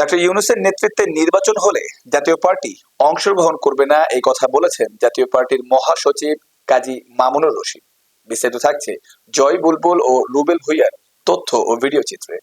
Doctor ইউনুসের নেতৃত্বে নির্বাচন হলে জাতীয় পার্টি অংশগ্রহণ করবে না, এই কথা বলেছেন জাতীয় পার্টির মহাসচিব কাজী মামুনুর রশিদ। বিস্তারিত থাকছে জয় বুলবুল ও রুবেল ভুইয়ার তথ্য ও ভিডিও চিত্রে।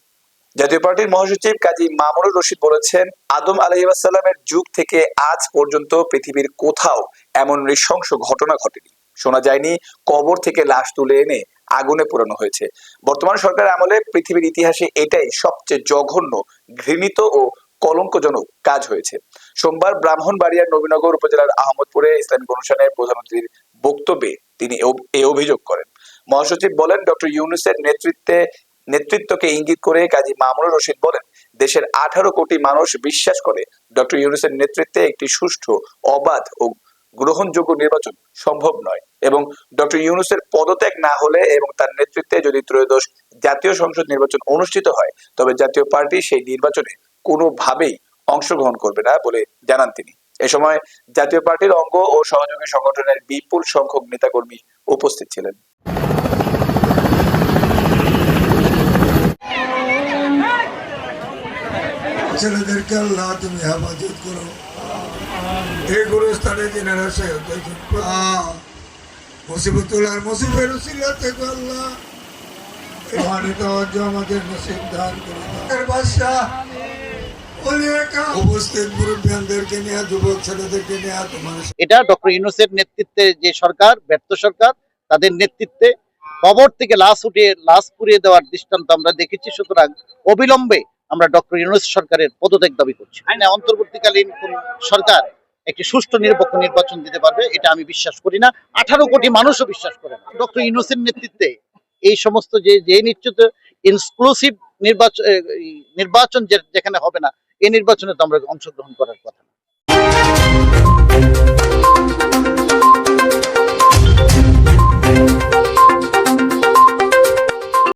জাতীয় পার্টির মহাসচিব কাজী মামুনুর রশিদ বলেছেন, আদম আলাইসাল্লামের যুগ থেকে আজ পর্যন্ত পৃথিবীর কোথাও এমন নৃশংস ঘটনা ঘটেনি। শোনা যায়নি, কবর থেকে লাশ তুলে এনে আগুনে পোড়ানো হয়েছে। বর্তমান সরকার আমলে পৃথিবীর ইতিহাসে এটাই সবচেয়ে জঘন্য, ঘৃণিত ও কলঙ্কজনক কাজ হয়েছে। সোমবার ব্রাহ্মণবাড়িয়ার নবীনগর উপজেলার আহমদপুরে ইসলামিক অনুষ্ঠানে প্রধানমন্ত্রীর বক্তব্যে তিনি এ- অভিযোগ করেন। মহাসচিব বলেন, ডক্টর ইউনুসের নেতৃত্বে, নেতৃত্বকে ইঙ্গিত করে কাজী মামুনুর রশিদ বলেন, দেশের আঠারো কোটি মানুষ বিশ্বাস করে ডক্টর ইউনুসের নেতৃত্বে একটি সুষ্ঠু, অবাধ ও গ্রহণযোগ্য নির্বাচন সম্ভব নয়। এবং ডক্টর ইউনুসের পদত্যাগ না হলে এবং তার নেতৃত্বে যদি ত্রয়োদশ জাতীয় সংসদ নির্বাচন অনুষ্ঠিত হয়, তবে জাতীয় পার্টি সেই নির্বাচনে কোনোভাবেই অংশগ্রহণ করবে না বলে জানান তিনি। এ সময় জাতীয় পার্টির অঙ্গ ও সহযোগী সংগঠনের বিপুল সংখ্যক নেতাকর্মী উপস্থিত ছিলেন। ছেলেদেরকে আল্লাহ তুমি হেফাজত করো। এই গুরুস্থানে যিনারা সহায়তা করেছেন, আহ, মুসিবতুল আর মুসিবের উসিলা থেকে আল্লাহ। মহানিত অর্জ আমাদের নসিব দান করে। বাদশাহ, এটা ডক্টর ইউনুসের নেতৃত্বে যে সরকার ব্যর্থ সরকার তাদের নেতৃত্বে কবর থেকে লাশ উঠিয়ে লাশ পুড়িয়ে দেওয়ার দৃষ্টান্ত আমরা দেখেছি। সুতরাং অবিলম্বে আমরা ডক্টর ইউনুস সরকারের পদত্যাগ দাবি করছি। আইনে অন্তর্বর্তীকালীন কোন সরকার একটি সুষ্ঠু, নিরপেক্ষ নির্বাচন দিতে পারবে, এটা আমি বিশ্বাস করি না আঠারো কোটি মানুষও বিশ্বাস করে না ডক্টর ইউনুসের নেতৃত্বে এই সমস্ত যে যে নিশ্চিত ইনক্লুসিভ নির্বাচন নির্বাচন যেখানে হবে না, এই নির্বাচনে তো আমরা অংশগ্রহণ করার কথা।